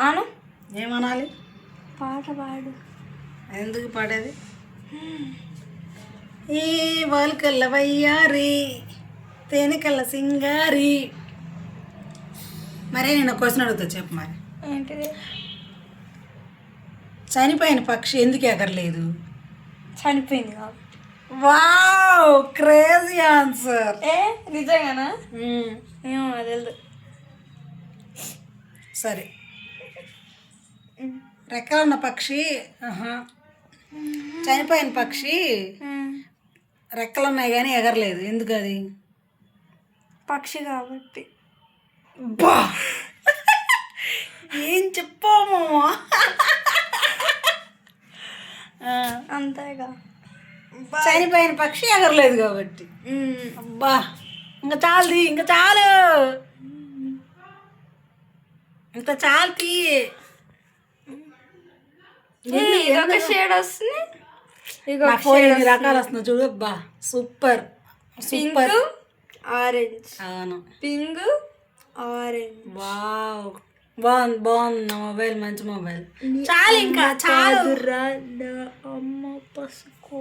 అను ఏమనాలి? పాట పాడు. ఎందుకు పాడేది? ఈ వాల్కల్ల వయ్యారి తేనెకల్ల సింగారి. మరే నేను క్వశ్చన్ అడుగుతా చెప్పు మరి. ఏంటిది? చనిపోయిన పక్షి ఎందుకు ఎగరలేదు? చనిపోయింది కాబట్టి. వావ్! Crazy answer. ఏ నిజంగానా? ఏమో తెలియదు సరే. రెక్కలున్న పక్షి ఆహా. చనిపోయిన పక్షి రెక్కలు ఉన్నాయి కానీ ఎగరలేదు. ఎందుకు అది? పక్షి కాబట్టి. బా! ఏం చెప్పాము అంతేగా. చనిపోయిన పక్షి ఎగరలేదు కాబట్టి. అబ్బా! ఇంకా చాలు ఇంకా చాలు. ఇంకా చాలు తీ ఇదొక షేడ్ వస్తుంది? ఇక ఎన్ని రకాలు వస్తుంది. చూడు అబ్బా సూపర్ సూపర్. ఆరెంజ్ అవును. Pink orange wow. బాగుంది బాగుంది నా మొబైల్ మంచి మొబైల్. చాలు ఇంకా చాలు. అమ్మ పసుకో